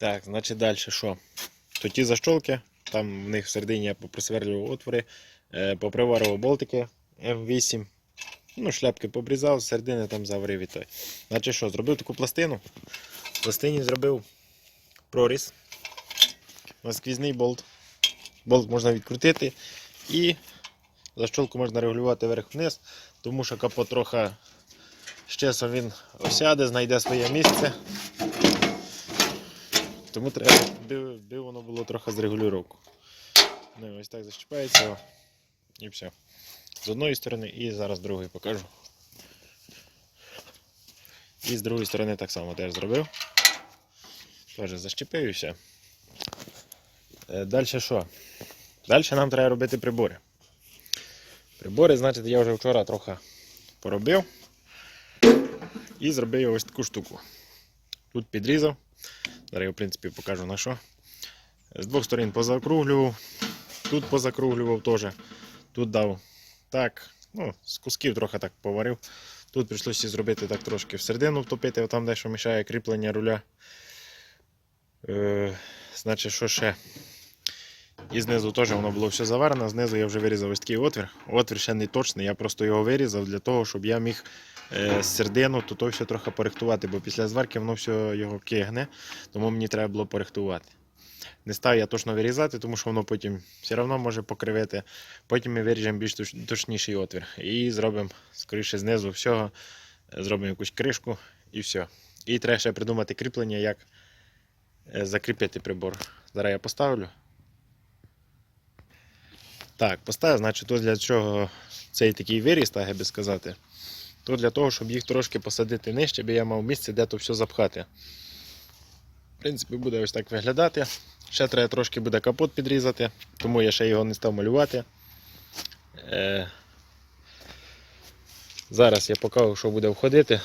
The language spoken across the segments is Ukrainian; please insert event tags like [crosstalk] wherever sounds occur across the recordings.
Так, значить далі що? То ті защолки, там в них всередині я попросверлював отвори, е, поприварював болтики М8. Ну, шляпки побрізав, середини там заварив і той. Значить що, зробив таку пластину. В пластині зробив проріз. Насквізний болт. Болт можна відкрутити і защолку можна регулювати вверх-вниз, тому що капот трохи з часом він осяде, знайде своє місце. Тому треба, би воно було трохи з. Ну, ось так защіпається. І все. З одної сторони і зараз з другої покажу. І з другої сторони так само теж зробив. Теж защепив і все. Далі що? Далі нам треба робити прибори. Прибори, значить, я вже вчора трохи поробив і зробив ось таку штуку. Тут підрізав. Зараз я, в принципі, покажу на що. З двох сторін позакруглював, тут позакруглював теж. Тут дав так, ну, з кусків трохи так поварив. Тут прийшлося зробити так трошки всередину втопити, там дещо мішає кріплення руля. Е, значить, що ще? І знизу теж воно було все заварено. Знизу я вже вирізав ось такий отвір. Отвір ще не точний, я просто його вирізав для того, щоб я міг е, середину то, то все трохи порихтувати, бо після зварки воно все його кигне, тому мені треба було порихтувати. Не став я точно вирізати, тому що воно потім все одно може покривити. Потім ми виріжемо більш точніший отвір. І зробимо, скоріше, знизу всього, зробимо якусь кришку і все. І треба ще придумати кріплення, як е, закріпити прибор. Зараз я поставлю. Так, поставив, значить, то для чого цей такий виріс, так я би сказати. То для того, щоб їх трошки посадити нижче, бо я мав місце, де то все запхати. В принципі, буде ось так виглядати. Ще треба трошки буде капот підрізати, тому я ще його не став малювати. Е... Зараз я покажу, що буде входити.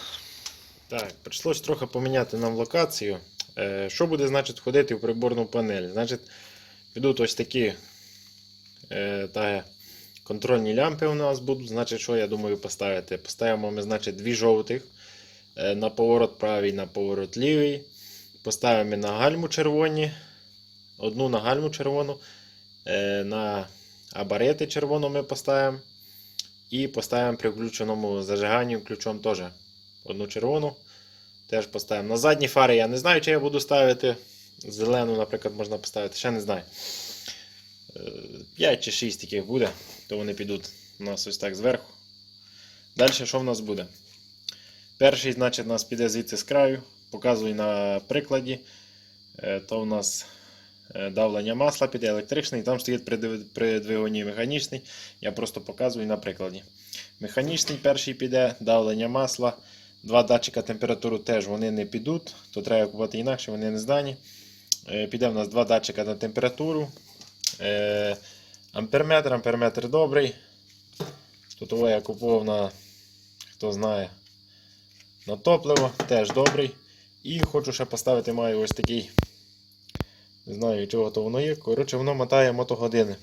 Так, прийшлось трохи поміняти нам локацію. Е... Що буде значить, входити в приборну панель? Значить, підуть ось такі е, та, контрольні лямпи у нас будуть. Значить, що я думаю поставити? Поставимо ми, значить, дві жовтих е, на поворот правий, на поворот лівий. Поставимо на гальму червоні, одну на гальму червону, е, на абарети червону ми поставимо. І поставимо при включеному зажиганні ключом теж одну червону. Теж поставимо. На задні фари я не знаю, чи я буду ставити. Зелену, наприклад, можна поставити, ще не знаю. 5 чи 6 таких буде, то вони підуть у нас ось так зверху. Далі що в нас буде? Перший, значить, у нас піде звідси з краю. Показую на прикладі. Е, То у нас е, давлення масла піде електричний, там стоїть при двигуні механічний. Я просто показую на прикладі. Механічний перший піде, давлення масла. Два датчика температури теж вони не підуть, то треба купувати інакше, вони не здані. Е, Піде в нас два датчика на температуру. Е, амперметр, амперметр добрий. Тут його я купував на, хто знає, на топливо, теж добрий. І хочу ще поставити, маю ось такий. Не знаю, чого то воно є. Коротше, воно мотає мотогодини.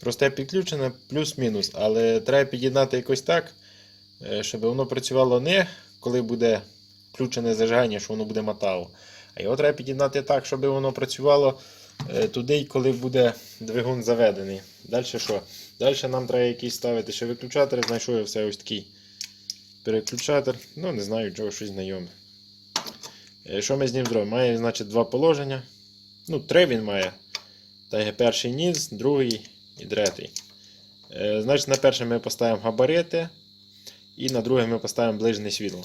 Просте підключене плюс-мінус, але треба під'єднати якось так, е, щоб воно працювало не коли буде включене зажигання, що воно буде мотало. А його треба під'єднати так, щоб воно працювало туди, коли буде двигун заведений. Далі що? Далі нам треба якийсь ставити ще виключатор. Знайшов я все ось такий переключатор. Ну, не знаю, чого щось знайоме. Е, Що ми з ним зробимо? Має, значить, два положення. Ну, три він має. Так, є перший ніс, другий і третій. Е, Значить, на перше ми поставимо габарити. І на друге ми поставимо ближнє світло.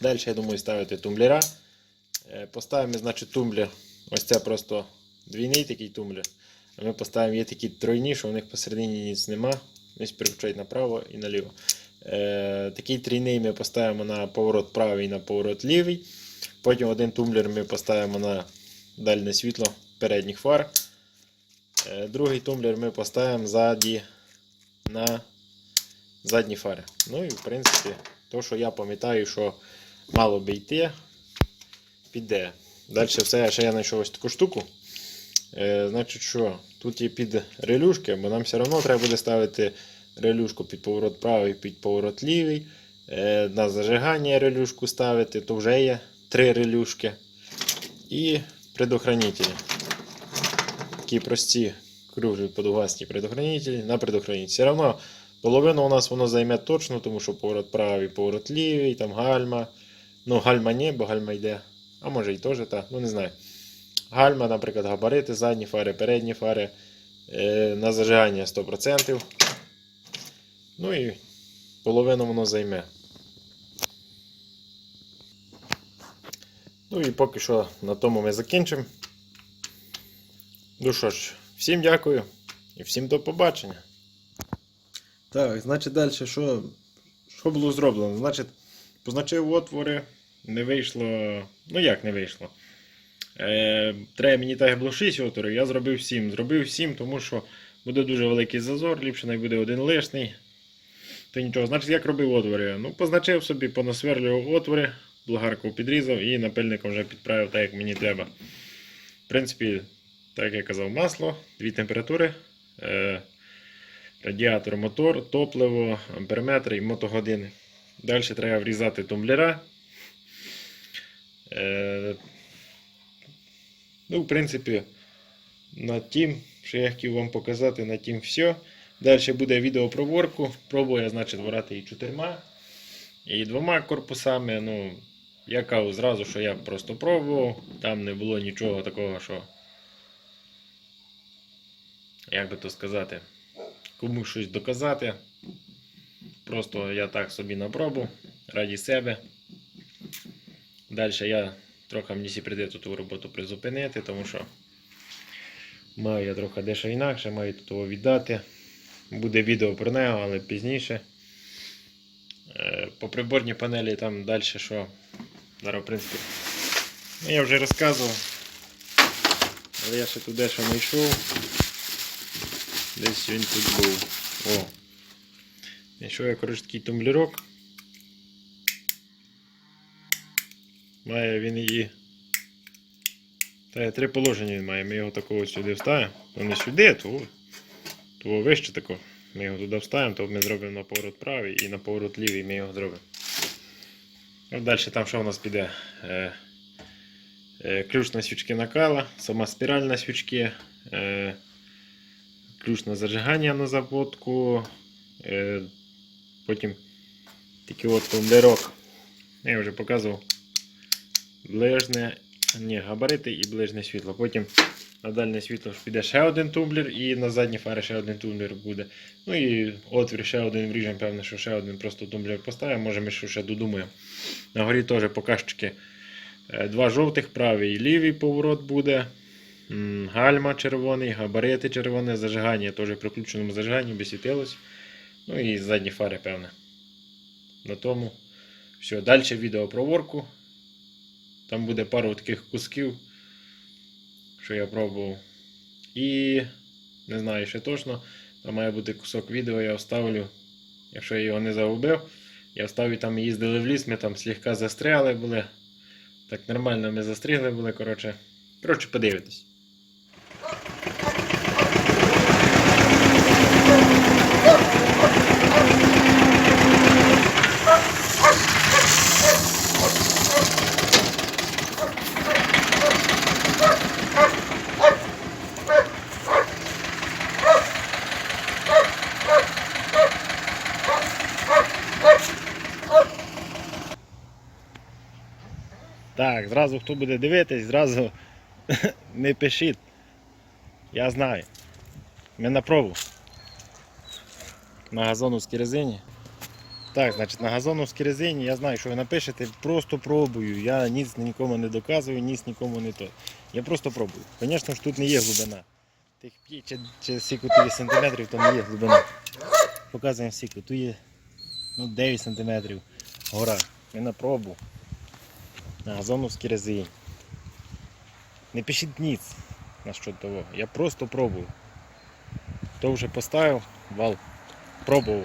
Далі, я думаю, ставити тумблера. Е, Поставимо, значить, тумблер. Ось це просто двійний такий тумблер. А ми поставимо є такі тройні, що у них посередині ніц нема. Ось переключають направо і наліво. Е, такий трійний ми поставимо на поворот правий і на поворот лівий. Потім один тумблер ми поставимо на дальне світло передніх фар. Е, другий тумблер ми поставимо ззаді на задні фари. Ну і в принципі, то, що я пам'ятаю, що мало би йти, піде. Далі все, ще я знайшов ось таку штуку. Е, значить, що тут є під релюшки, бо нам все одно треба буде ставити релюшку під поворот правий, під поворот лівий. Е, на зажигання релюшку ставити, то вже є три релюшки. І предохранителі. Такі прості круглі подугасті предохранителі на предохранитель. Все одно половину у нас воно займе точно, тому що поворот правий, поворот лівий, там гальма. Ну, гальма ні, бо гальма йде. А може і теж так, ну не знаю. Гальма, наприклад, габарити, задні фари, передні фари. Е, на зажигання 100%. Ну і половину воно займе. Ну і поки що на тому ми закінчимо. Ну що ж, всім дякую і всім до побачення. Так, значить далі, що, що було зроблено? Значить, позначив отвори, не вийшло. Ну як не вийшло? Е, треба мені було 6 отворів, я зробив 7. Зробив 7, тому що буде дуже великий зазор, ліпше не буде один лишній. То нічого. Значить, як робив отвори? Ну, позначив собі, понасверлював отвори, болгарку підрізав і напильником вже підправив так, як мені треба. В принципі, так як я казав, масло, дві температури, е, радіатор, мотор, топливо, амперметр і мотогодини. Далі треба врізати тумблера. Е, ну, в принципі, на тім, що я хотів вам показати, на тім все. Далі буде відео про ворку. Пробую, я, значить, ворати і чотирма, і двома корпусами. Ну, я кажу зразу, що я просто пробував. Там не було нічого такого, що. Як би то сказати, комусь щось доказати. Просто я так собі на пробу, раді себе. Далі я трохи мені прийде ту роботу призупинити, тому що маю я трохи дещо інакше, маю тут його віддати. Буде відео про нього, але пізніше. Е, По приборній панелі там далі що. Зараз, в принципі, ну, я вже розказував. Але я ще тут дещо не йшов. Десь він тут був. О! Знайшов я коротше такий тумблерок. Має він її. Та три положення він має. Ми його такого сюди вставимо. Ну не сюди, то, то вище тако. Ми його туди вставимо, то ми зробимо на поворот правий і на поворот лівий ми його зробимо. От далі там що у нас піде? Е, е, ключ на свічки накала, сама спіраль на свічки, е, ключ на зажигання на заводку, е, потім такий от тумблерок. Я вже показував ближне, ні, габарити і ближнє світло. Потім на дальнє світло піде ще один тумблер і на задні фари ще один тумблер буде. Ну і отвір ще один вріжемо, певно, що ще один просто тумблер поставимо, може ми ще додумаємо. На горі теж показчики. Е, Два жовтих, правий і лівий поворот буде. Гальма червоний, габарити червоне, зажигання теж при включеному зажиганні би світилось. Ну і задні фари, певне. На тому. Все, далі відео про ворку. Там буде пару таких кусків, що я пробував. І не знаю ще точно. Там має бути кусок відео, я вставлю. Якщо я його не загубив, я вставлю там їздили в ліс, ми там слегка застряли були. Так нормально ми застрігли були, коротше. Коротше, подивитесь. Так, зразу хто буде дивитись, зразу [laughs] не пишіть. Я знаю. Ми на пробу. На газоновській резині. Так, значить, на газоновській резині я знаю, що ви напишете, просто пробую. Я ніц нікому не доказую, ніц нікому не то. Я просто пробую. Звісно ж тут не є глибина. Тих 5 чи, чи тут є сантиметрів, то не є глибина. Показуємо скільки. Тут є ну, 9 сантиметрів гора. Ми на пробу на газоновській резині. Не пишіть ніц на що того. Я просто пробую. То вже поставив, вал, пробував.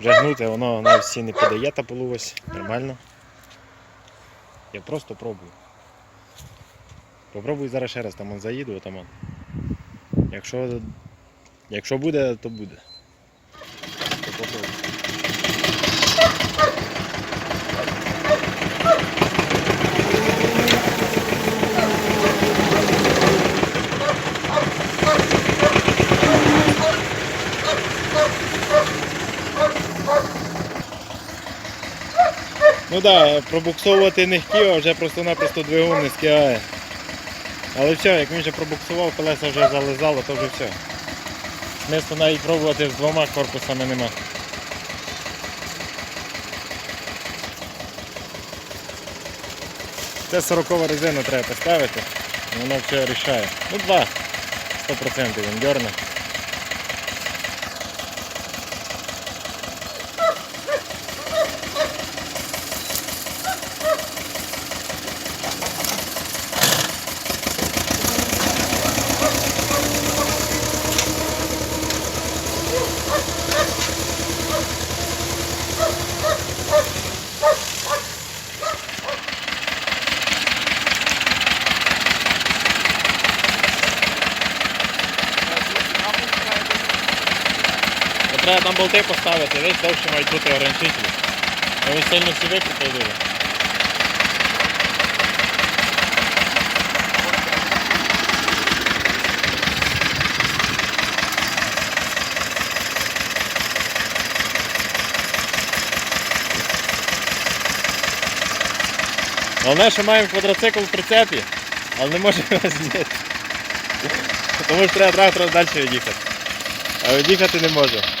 Вже гнути, воно на всі не подає та полуось. Нормально. Я просто пробую. Попробую зараз ще раз там он заїду, там он. Якщо, якщо буде, то буде. То попробую. Ну так, пробуксовувати не хотів, а вже просто-напросто двигун не скигає. Але все, як він вже пробуксував, колеса вже зализало, то вже все. Смислу навіть пробувати з двома корпусами нема. Це 40 резина треба поставити, воно все рішає. Ну два. 100% він дерне. Треба там болти поставити, десь довше мають бути ограничителі. Вони сильно всі викрутили дуже. Головне, що маємо квадроцикл в прицепі, але не можемо його зняти. Тому що треба трактором далі від'їхати. А від'їхати не може.